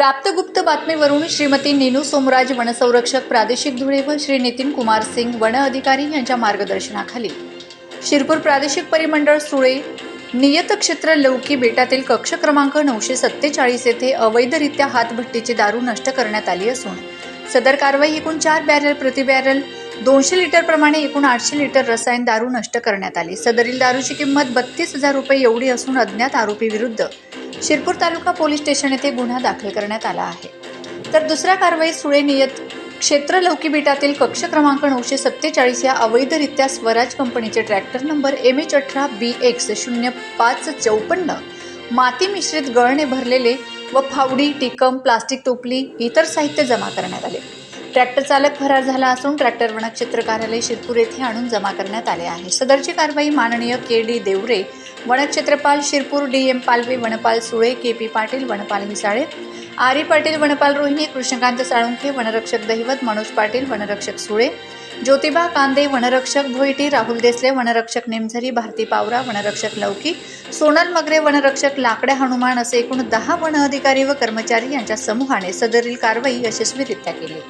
प्राप्त गुप्त बातमीवरून श्रीमती नीनू सोमराज वनसंरक्षक प्रादेशिक धुळे व श्री नितीन कुमार सिंग वन अधिकारी यांच्या मार्गदर्शनाखाली. शिरपूर प्रादेशिक परिमंडळ सुळे नियत क्षेत्र लौकी बेटातील कक्ष क्रमांक नऊशे सत्तेचाळीस येथे अवैधरित्या हातभट्टीची दारू नष्ट करण्यात आली असून सदर कारवाई एकूण चार बॅरल प्रति बॅरल दोनशे लिटर प्रमाणे एकूण आठशे लिटर रसायन दारू नष्ट करण्यात आली. सदरील दारूची किंमत बत्तीस हजार रुपये एवढी असून अज्ञात आरोपी विरुद्ध शिरपूर तालुका पोलीस स्टेशन येथे गुन्हा दाखल करण्यात आला आहे. तर दुसऱ्या कारवाईत सुळे नियत क्षेत्र लौकी कक्ष क्रमांक नऊशे सत्तेचाळीस या अवैधरित्या स्वराज कंपनीचे ट्रॅक्टर नंबर एम एच अठरा बी एक्स शून्य पाच चौपन्न माती मिश्रित गळणे भरलेले व फावडी टिकम प्लास्टिक टोपली इतर साहित्य जमा करण्यात आले. ट्रॅक्टर चालक फरार झाला असून ट्रॅक्टर वनक्षेत्र कार्यालय शिरपूर येथे आणून जमा करण्यात आले आहे. सदरची कारवाई माननीय के डी देवरे वनक्षेत्रपाल शिरपूर डी एम पालवे वनपाल सुळे के पी पाटील वनपाल हिसाळे आरी पाटील वनपाल रोहिणी कृष्णकांत साळुंखे वनरक्षक दहिवत मनोज पाटील वनरक्षक सुळे ज्योतिबा कांदे वनरक्षक भोईटी राहुल देसले वनरक्षक नेमझरी भारती पावरा वनरक्षक लौकी सोनल मगरे वनरक्षक लाकड्या हनुमान असे एकूण दहा वन अधिकारी व कर्मचारी यांच्या समूहाने सदरील कारवाई यशस्वीरित्या केली.